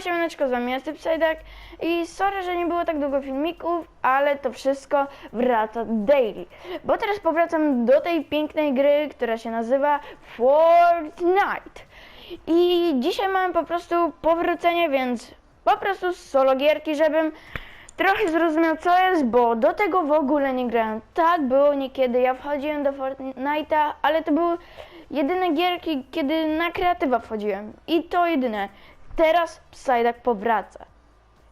Siema, siemaneczko, z wami jest Psydak i sorry, że nie było tak długo filmików, ale to wszystko wraca daily. Bo teraz powracam do tej pięknej gry, która się nazywa Fortnite. I dzisiaj mamy po prostu powrócenie, więc po prostu solo gierki, żebym trochę zrozumiał co jest, bo do tego w ogóle nie grałem. Tak było niekiedy, ja wchodziłem do Fortnite'a, ale to były jedyne gierki, kiedy na kreatywa wchodziłem. I to jedyne. Teraz Psyduck powraca.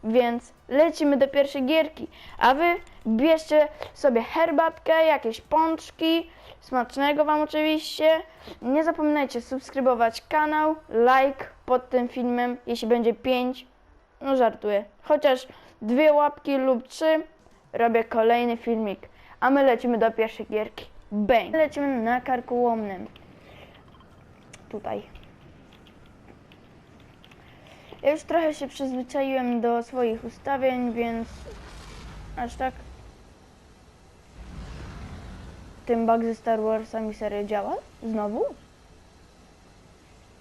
Więc lecimy do pierwszej gierki. A wy bierzcie sobie herbatkę, jakieś pączki. Smacznego wam oczywiście. Nie zapominajcie subskrybować kanał, like pod tym filmem, jeśli będzie 5. No żartuję. Chociaż dwie łapki lub trzy robię kolejny filmik. A my lecimy do pierwszej gierki. Bang! Lecimy na karkołomnym. Tutaj. Ja już trochę się przyzwyczaiłem do swoich ustawień, więc aż tak ten bug ze Star Warsami serio działa? Znowu?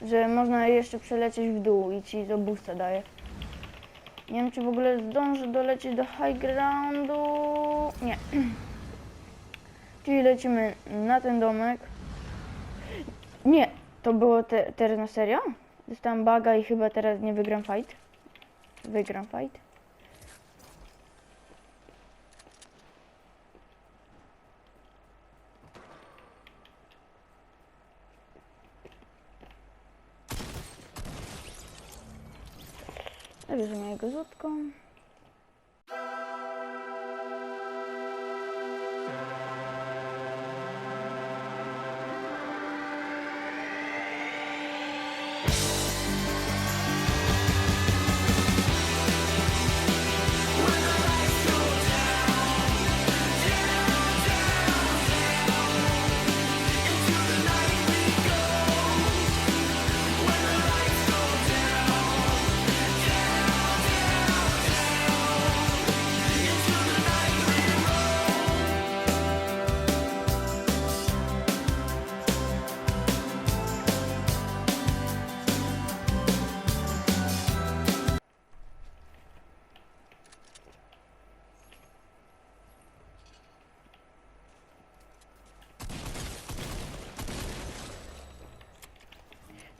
Że można jeszcze przelecieć w dół i ci to boosta daje. Nie wiem, czy w ogóle zdążę dolecieć do high groundu. Nie. Czyli lecimy na ten domek. Nie, to było te, teraz na serio? Dostałem baga i chyba teraz nie wygram fight. Wygram fight. Bierzemy jego złotką.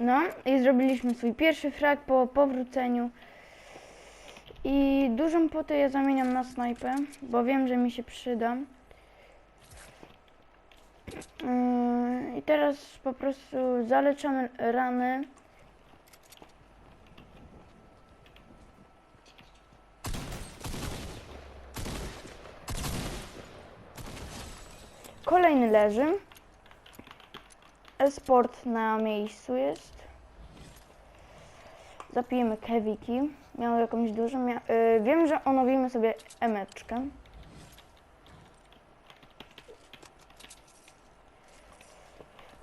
No i zrobiliśmy swój pierwszy frag po powróceniu. I dużą potę ja zamieniam na snajpę, bo wiem, że mi się przyda. Yy, I teraz po prostu zaleczamy rany. Kolejny leży. Esport na miejscu jest. Zapijemy kewiki. Miał jakąś dużą. Mia y, wiem, że onowimy sobie emeczkę.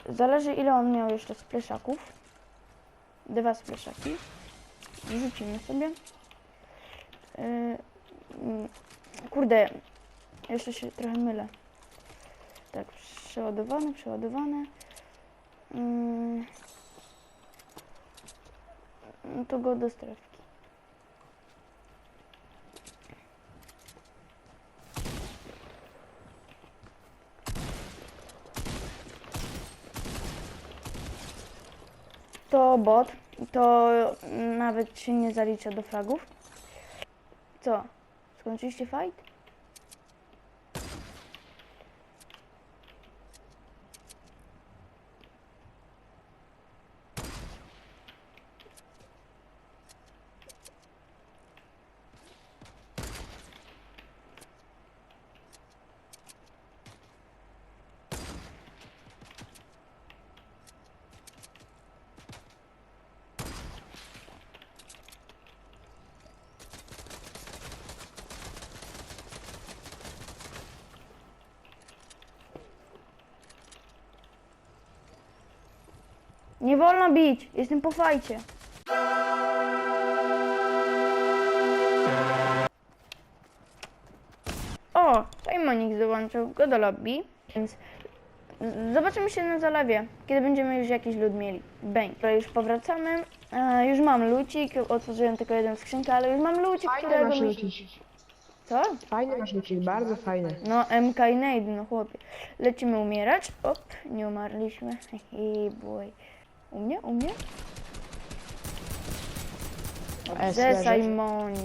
Zależy ile on miał jeszcze spleszaków. Dwa spleszaki. Rzucimy sobie. Y, mm, kurde, jeszcze się trochę mylę. Tak, przeładowane, przeładowane. No to go do strefki. To bot, to nawet się nie zalicza do fragów. Co? Skończyliście fight? Nie wolno bić, jestem po fajcie. O, Simonik dołączył go do lobby, więc Zobaczymy się na zalewie, kiedy będziemy już jakiś lód mieli. Bang. To już powracamy. E, już mam lucik, otworzyłem tylko jeden skrzynkę, ale już mam lucik, Fajny którego... masz mi- lucik. Co? Fajny masz lucik, bardzo fajny. No, MK i Nade, no chłopie. Lecimy umierać. Op, nie umarliśmy. Hehe, boy. U mnie? U mnie? S Ze leży. Simonik.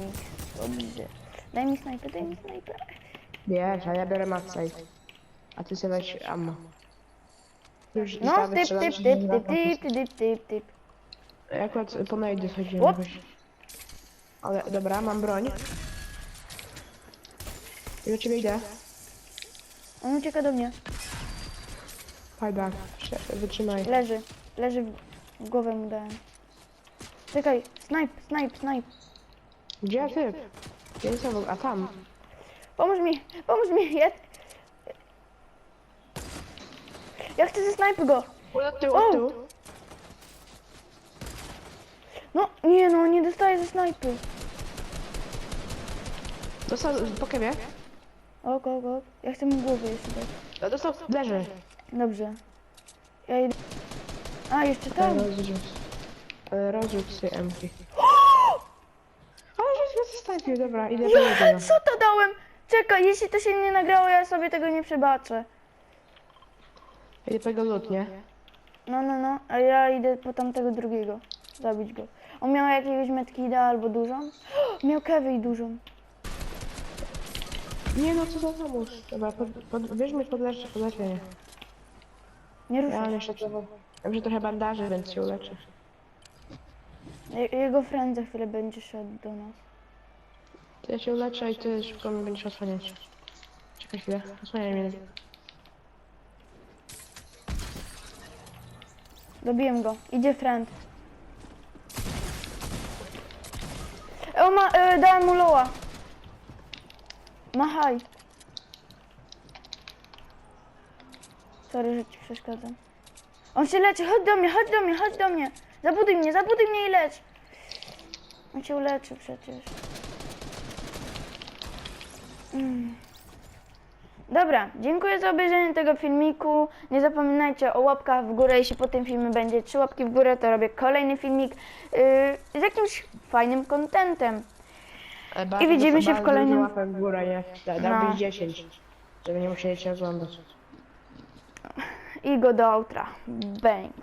Dobrze. Daj mi snajper, daj mi snajper. Wiesz, a ja biorę matsaj. A ty sobie weź ammo. Już No, zostawię typ, typ, typ, typ, typ, typ, typ, typ. Akurat po najdy chodziłem Łop. jakoś. Ale dobra, mam broń. I do ciebie idę. On ucieka do mnie. Fajba, wytrzymaj. Leży. Leży w- w głowę mu dałem. Czekaj, snipe, snipe, snipe. Gdzie ty? Ja nie wiem, a tam. Pomóż mi, pomóż mi, ja... Ja chcę ze snipe go. Od tyłu, O! od tyłu. No, nie no, nie dostaję ze snajpy. Dostał po kewie. Ok, ok, ok. Ja chcę mu głowę jeszcze dać. No, Dostał, leży. Dobrze. Ja idę... A, jeszcze tam. Rozrzuć. E, Rozrzuć sobie empty. Ale że mnie zastąpił, dobra, idę Ja, niego. co to dałem? Czekaj, jeśli to się nie nagrało, ja sobie tego nie przebaczę. Idę po jego lód, nie? No, no, no, a ja idę po tamtego drugiego. Zabić go. On miał jakiegoś medkida albo dużą? Miał kewy i dużą. Nie no, co za pomóż. Dobra, pod, pod, bierzmy. Nie Ja mam ruszaj. jeszcze trochę, jeszcze trochę bandaży, więc się uleczę. Je- Jego friend za chwilę będzie szedł do nas. To ja się uleczę i ty szybko mnie będziesz osłaniać. Czekaj chwilę, osłaniaj mnie. Dobiłem go. Idzie friend. E, O, ma, e, dałem mu loła. Machaj. Sorry, że ci przeszkadzam. On się leczy, chodź do mnie, chodź do mnie, chodź do mnie. Zabuduj mnie, zabuduj mnie i leć. On się uleczy przecież. Mm. Dobra, dziękuję za obejrzenie tego filmiku. Nie zapominajcie o łapkach w górę. Jeśli po tym filmie będzie trzy łapki w górę, to robię kolejny filmik yy, z jakimś fajnym kontentem. E, bardzo widzimy się w kolejnym- łapek w górę, nie? Da, No. dałbyś 10, żeby nie musieli cię oglądać. I go do outra. Bang.